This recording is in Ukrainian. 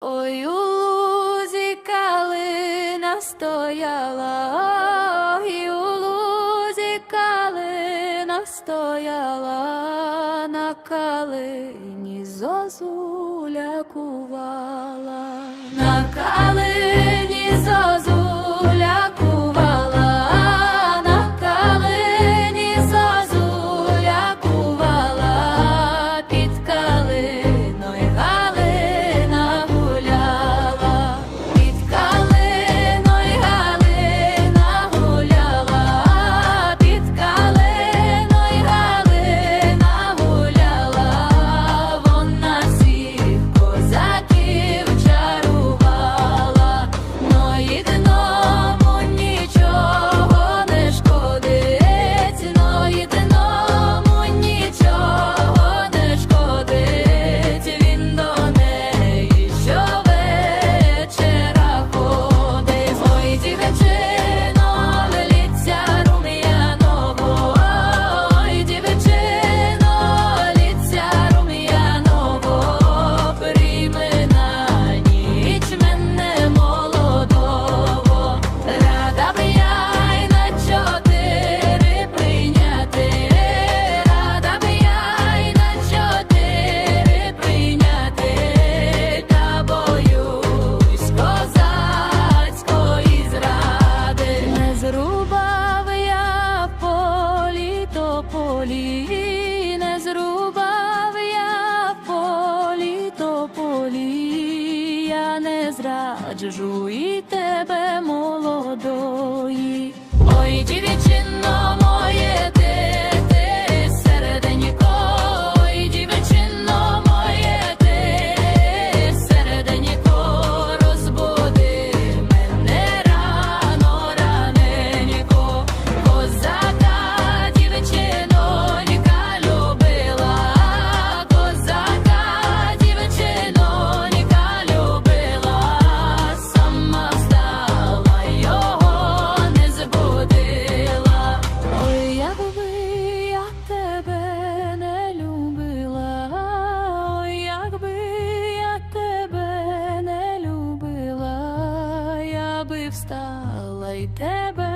Ой, у лузі калина стояла, ой, у лузі калина стояла, на калині зозулякувала. раджу і тебе молодої, ой, дівчино встала і тебе.